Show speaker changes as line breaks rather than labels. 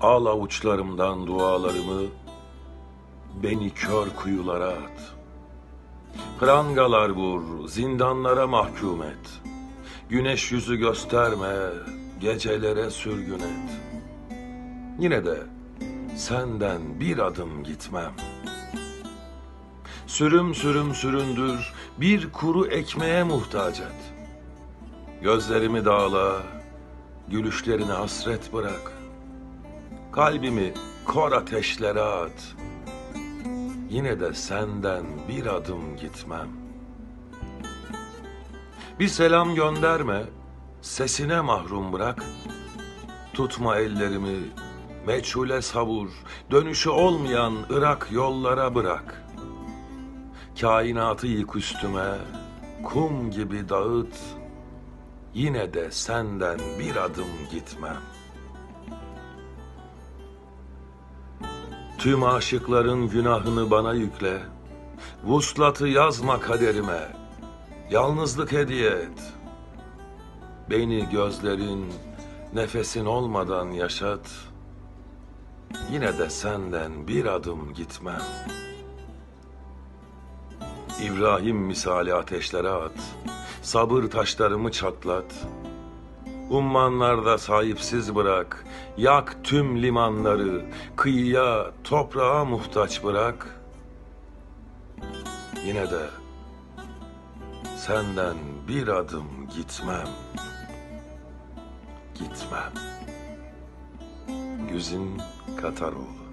Al avuçlarımdan dualarımı, beni kör kuyulara at. Prangalar vur, zindanlara mahkum et. Güneş yüzü gösterme, gecelere sürgün et. Yine de senden bir adım gitmem. Sürüm sürüm süründür, bir kuru ekmeğe muhtaç et. Gözlerimi dağla, gülüşlerine hasret bırak. Kalbimi kor ateşlere at. Yine de senden bir adım gitmem. Bir selam gönderme, sesine mahrum bırak. Tutma ellerimi, meçhule savur, dönüşü olmayan ırak yollara bırak. Kainatı yık üstüme, kum gibi dağıt, yine de senden bir adım gitmem. Tüm aşıkların günahını bana yükle, vuslatı yazma kaderime, yalnızlık hediye et. Beni gözlerin, nefesin olmadan yaşat, yine de senden bir adım gitmem. İbrahim misali ateşlere at, sabır taşlarımı çatlat. Ummanlarda sahipsiz bırak, yak tüm limanları, kıyıya, toprağa muhtaç bırak. Yine de senden bir adım gitmem, gitmem. Güzin Kataroğlu